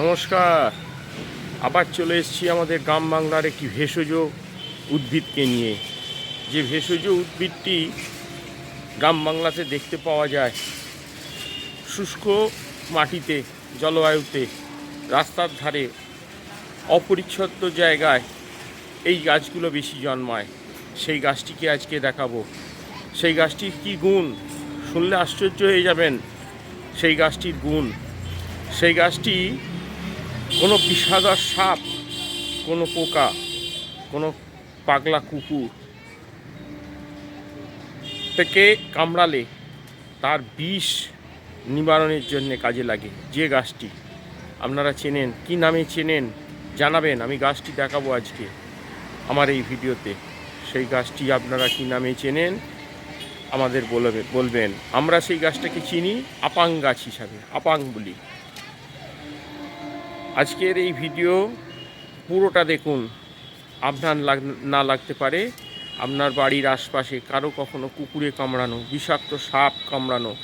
নমস্কার। আবার চলে এসেছি আমাদের গ্রাম বাংলার একটি ভেষজ উদ্ভিদকে নিয়ে। যে ভেষজ উদ্ভিদটি গ্রাম বাংলাতে দেখতে পাওয়া যায়, শুষ্ক মাটিতে, জলবায়ুতে, রাস্তার ধারে, অপরিচ্ছন্ন জায়গায় এই গাছগুলো বেশি জন্মায়। সেই গাছটিকে আজকে দেখাবো। সেই গাছটির কী গুণ? শুনলে আশ্চর্য হয়ে যাবেন। সেই গাছটির গুণ। সেই গাছটি কোনো বিষাদর সাপ, কোনো পোকা, কোনো পাগলা কুকুর থেকে কামড়ালে তার বিষ নিবারণের জন্য কাজে লাগে। যে গাছটি আপনারা চেনেন, কি নামে চেনেন জানাবেন। আমি গাছটি দেখাবো আজকে আমার এই ভিডিওতে। সেই গাছটি আপনারা কি নামে চেনেন আমাদের বলবে, বলবেন। আমরা সেই গাছটাকে চিনি আপাং গাছ হিসাবে, আপাং বলি। আজকের এই ভিডিও পুরোটা দেখুন। আপনার লাগ, না লাগতে পারে। আপনার বাড়ির আশপাশে কারও কখনো কুকুরে কামড়ানো, বিষাক্ত সাপ কামড়ানো,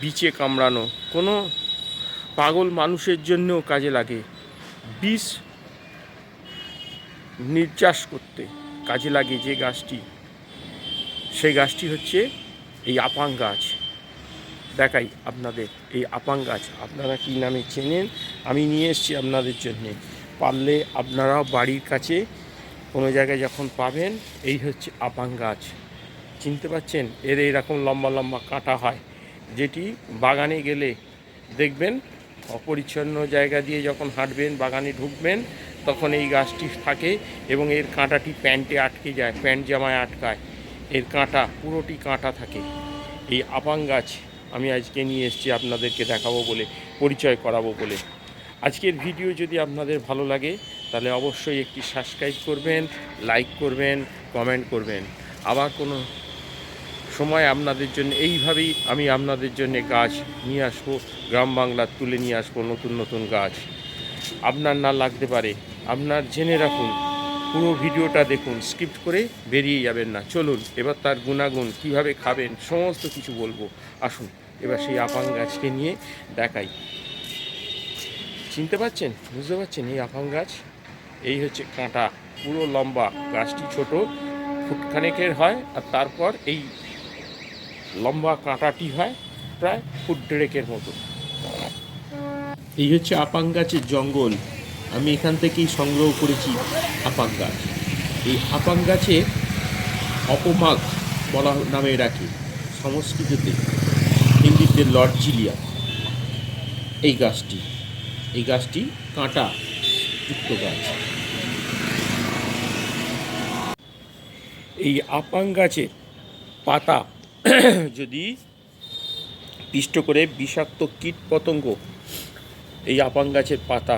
বিচে কামড়ানো, কোনো পাগল মানুষের জন্যও কাজে লাগে। বিষ নির্যাস করতে কাজে লাগে যে গাছটি। সেই গাছটি হচ্ছে এই আপাং গাছ। দেখাই আপনাদের এই আপাং গাছ। আপনারা কী নামে চেনেন? আমি নিয়ে এসেছি আপনাদের জন্যে। পারলে আপনারাও বাড়ির কাছে কোনো জায়গায় যখন পাবেন, এই হচ্ছে আপাং গাছ। চিনতে পাচ্ছেন এর এইরকম লম্বা লম্বা কাঁটা হয়, যেটি বাগানে গেলে দেখবেন অপরিচ্ছন্ন জায়গা দিয়ে যখন হাঁটবেন, বাগানে ঢুকবেন, তখন এই গাছটি থাকে এবং এর কাঁটাটি প্যান্টে আটকে যায়, প্যান্ট জামায় আটকায়। এর কাঁটা, পুরোটি কাঁটা থাকে। এই আপাং গাছ আমি আজকে নিয়ে এসেছি আপনাদেরকে দেখাবো বলে, পরিচয় করাবো বলে। আজকের ভিডিও যদি আপনাদের ভালো লাগে, তাহলে অবশ্যই একটি সাবস্ক্রাইব করবেন লাইক করবেন কমেন্ট করবেন। আবার কোনো সময় আপনাদের জন্য, এইভাবেই আমি আপনাদের জন্য গাছ নিয়ে আসব, গ্রাম বাংলার তুলে নিয়ে আসব, নতুন নতুন গাছ। আপনার না লাগতে পারে, আপনার জেনে রাখুন পুরো ভিডিওটা দেখুন স্কিপ্ট করে বেরিয়ে যাবেন না। চলুন, এবার তার গুণাগুণ, কীভাবে খাবেন, সমস্ত কিছু বলব। আসুন, এবার সেই আপাং গাছকে নিয়ে দেখাই। চিনতে পাচ্ছেন বুঝতে পারছেন এই আপাং গাছ? এই হচ্ছে কাঁটা, পুরো লম্বা। গাছটি ছোট, ফুটখানেকের হয়, আর তারপর এই লম্বা কাঁটাটি হয় প্রায় ফুট দেড়েকের মতো। এই হচ্ছে আপাং গাছের জঙ্গল। আমি এখান থেকেই সংগ্রহ করেছি আপাং গাছ। এই আপাং গাছে অপমাগ বলা নামে রাখে সংস্কৃততে হিন্দিতে লর্জিলিয়া। এই গাছটি এই গাছটি কাঁটা যুক্ত গাছ। এই আপাং গাছের পাতা যদি পিষ্ট করে বিষাক্ত কীট পতঙ্গ এই আপাং গাছের পাতা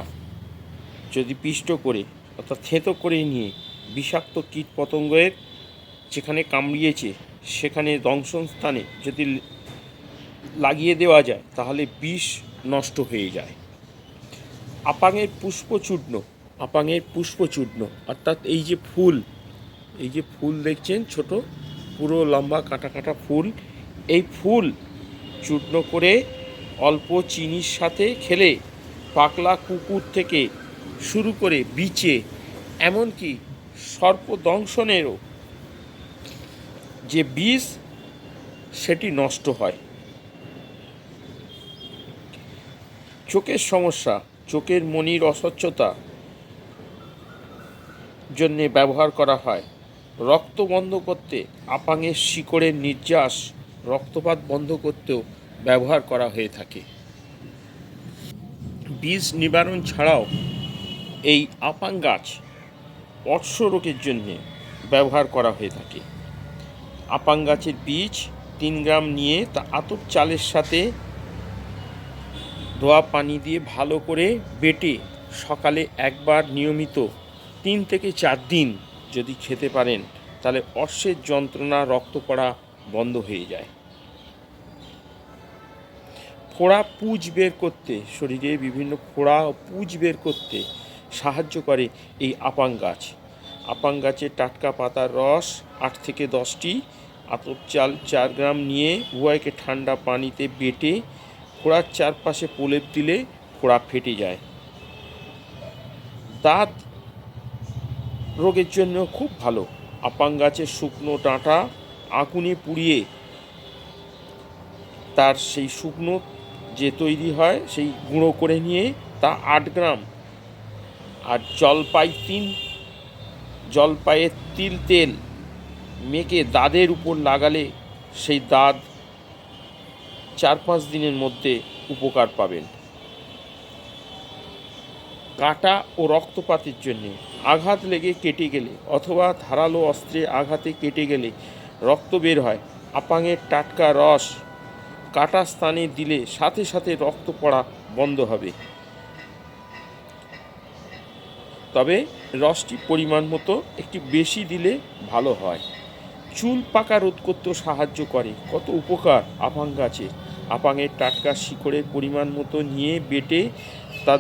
যদি পিষ্ট করে, অর্থাৎ থেঁতো করে নিয়ে বিষাক্ত কীট পতঙ্গের যেখানে কামড়িয়েছে, সেখানে দংশন স্থানে যদি লাগিয়ে দেওয়া যায়, তাহলে বিষ নষ্ট হয়ে যায়। আপাঙের পুষ্পচূর্ণ আপাঙের পুষ্পচূর্ণ, অর্থাৎ এই যে ফুল, এই যে ফুল দেখছেন ছোট, পুরো লম্বা কাটা কাটা ফুল, এই ফুল চূর্ণ করে অল্প চিনির সাথে খেলে পাকলা কুকুর থেকে শুরু করে বিচে, এমনকি সর্পদংশনেরও যে বিষ, সেটি নষ্ট হয়। চোখের সমস্যা, চোখের মনির অস্বচ্ছতা জন্যে ব্যবহার করা হয়। রক্ত বন্ধ করতে আপাঙের শিকড়ের নির্যাস রক্তপাত বন্ধ করতেও ব্যবহার করা হয়ে থাকে। বীজ নিবারণ ছাড়াও এই আপাং গাছ অর্শ রোগের জন্যে ব্যবহার করা হয়ে থাকে। আপাং গাছের বীজ তিন গ্রাম নিয়ে তা আতপ চালের সাথে ধোয়া পানি দিয়ে ভালো করে বেটে সকালে একবার নিয়মিত তিন থেকে চার দিন যদি খেতে পারেন, তাহলে অশ্বের যন্ত্রণা, রক্ত পড়া বন্ধ হয়ে যায়। ফোড়া পুজ বের করতে, শরীরে বিভিন্ন ফোড়া ও পুজ বের করতে সাহায্য করে এই আপাং গাছ। আপাং গাছের টাটকা পাতার রস আট থেকে দশটি, আতপ চাল চার গ্রাম নিয়ে উভয়কে ঠান্ডা পানিতে বেটে খোড়ার চারপাশে প্রলেপ দিলে খোড়া ফেটে যায়। দাঁত রোগের জন্য খুব ভালো। আপাং গাছের শুকনো ডাঁটা আগুনে পুড়িয়ে তার সেই শুকনো যে তৈরি হয়, সেই গুঁড়ো করে নিয়ে তা আট গ্রাম আর জলপাই তিন, জলপাইয়ের তিল তেল মেখে দাঁতের উপর লাগালে সেই দাঁত চার পাঁচ দিনের মধ্যে উপকার পাবেন। কাটা ও রক্তপাতের জন্য আঘাত লেগে কেটে গেলে অথবা ধারালো অস্ত্রে আঘাতে কেটে গেলে রক্ত বের হয়, আপাঙের টাটকা রস কাটা স্থানে দিলে সাথে সাথে রক্ত পড়া বন্ধ হবে। তবে রসটি পরিমাণ মতো একটু বেশি দিলে ভালো হয়। চুল পাকা রোধ করতেও সাহায্য করে। কত উপকার আপাং গাছে। আপাঙের টাটকা শিকড়ের পরিমাণ মতো নিয়ে বেটে তার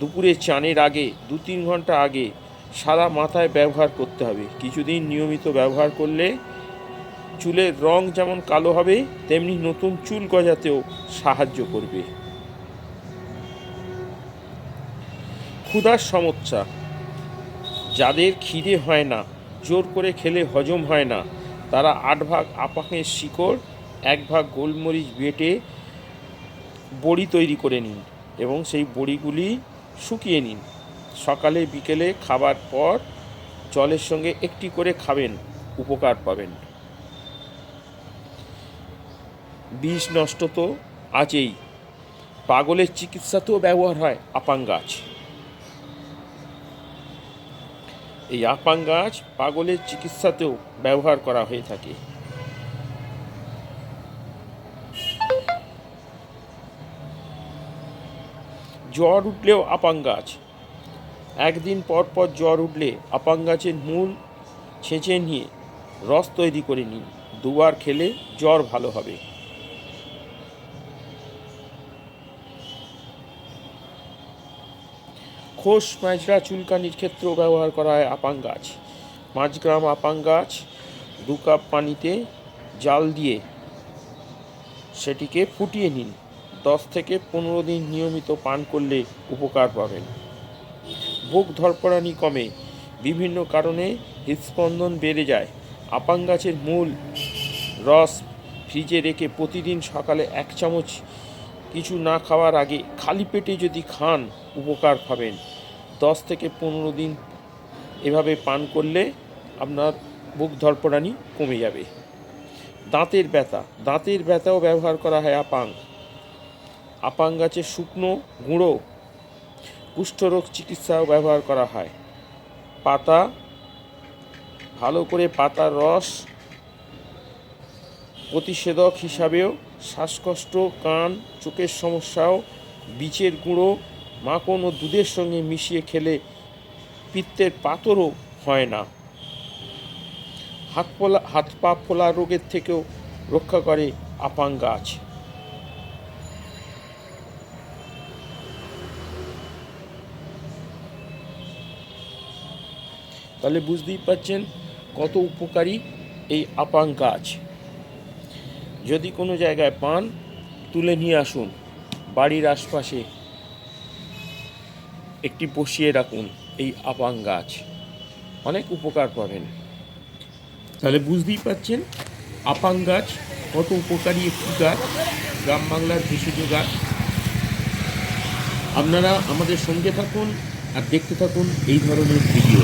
দুপুরে চানের আগে দু তিন ঘণ্টা আগে সাদা মাথায় ব্যবহার করতে হবে। কিছুদিন নিয়মিত ব্যবহার করলে চুলের রং যেমন কালো হবে, তেমনি নতুন চুল গজাতেও সাহায্য করবে। ক্ষুধার সমস্যা যাদের খিদে হয় না, জোর করে খেলে হজম হয় না, তারা আট ভাগ আপাকের শিকড়, এক ভাগ গোলমরিচ বেটে বড়ি তৈরি করে নিন এবং সেই বড়িগুলি শুকিয়ে নিন। সকালে, বিকেলে খাবার পর জলের সঙ্গে একটি করে খাবেন, উপকার পাবেন। বিষ নষ্ট তো আছেই। পাগলের চিকিৎসাতেও ব্যবহার হয় আপাং গাছ। এই আপাং গাছ পাগলের চিকিৎসাতেও ব্যবহার করা হয়ে থাকে। জ্বর উঠলেও আপাং গাছ। একদিন পর পর জ্বর উঠলে আপাং গাছের মূল ছেঁচে নিয়ে রস তৈরি করে নিন। দুবার খেলে জ্বর ভালো হবে। খোস, মাজরা, চুলকানির ক্ষেত্রেও ব্যবহার করা হয় আপাং গাছ। পাঁচ গ্রাম আপাং গাছ, দু কাপ পানিতে জাল দিয়ে সেটিকে ফুটিয়ে নিন। দশ থেকে পনেরো দিন নিয়মিত পান করলে উপকার পাবেন। বুক ধরপড়ানি কমে। বিভিন্ন কারণে হৃদস্পন্দন বেড়ে যায়। আপাং গাছের মূল রস ফ্রিজে রেখে প্রতিদিন সকালে এক চামচ কিছু না খাওয়ার আগে খালি পেটে যদি খান, উপকার পাবেন। দশ থেকে পনেরো দিন এভাবে পান করলে আপনার বুক ধরপড়ানি কমে যাবে। দাঁতের ব্যথা। দাঁতের ব্যথাও ব্যবহার করা হয় আপাং আপাং গাছের শুকনো, গুঁড়ো। কুষ্ঠরোগ চিকিৎসাও ব্যবহার করা হয়। পাতা, ভালো করে পাতার রস প্রতিষেধক হিসাবেও শ্বাসকষ্ট, কান, চোখের সমস্যাও, বীচের গুঁড়ো, মাখন ও দুধের সঙ্গে মিশিয়ে খেলে পিত্তের পাথরও হয় না। হাত ফোলা হাত পা ফোলা রোগের থেকেও রক্ষা করে আপাং গাছ। তাহলে বুঝতেই পারছেন কত উপকারী এই আপাং গাছ। যদি কোনো জায়গায় পান, তুলে নিয়ে আসুন। বাড়ির আশপাশে একটি বসিয়ে রাখুন এই আপাং গাছ। অনেক উপকার পাবেন। তাহলে বুঝতেই পারছেন, আপাং গাছ কত উপকারী একটি গাছ, গ্রাম বাংলার ভেষজ গাছ। আপনারা আমাদের সঙ্গে থাকুন আর দেখতে থাকুন এই ধরনের ভিডিও।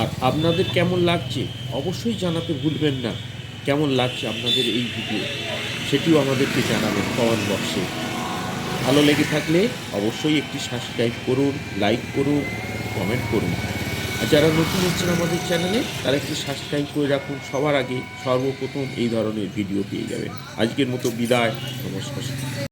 আর আপনাদের কেমন লাগছে, অবশ্যই জানাতে ভুলবেন না। কেমন লাগছে আপনাদের এই ভিডিও, সেটিও আমাদেরকে জানাবেন কমেন্ট বক্সে ভালো লেগে থাকলে অবশ্যই একটি সাবস্ক্রাইব করুন লাইক করুন কমেন্ট করুন। আর যারা নতুন হচ্ছেন আমাদের চ্যানেলে তারা একটি সাবস্ক্রাইব করে রাখুন, সবার আগে সর্বপ্রথম এই ধরনের ভিডিও পেয়ে যাবেন। আজকের মতো বিদায়, নমস্কার।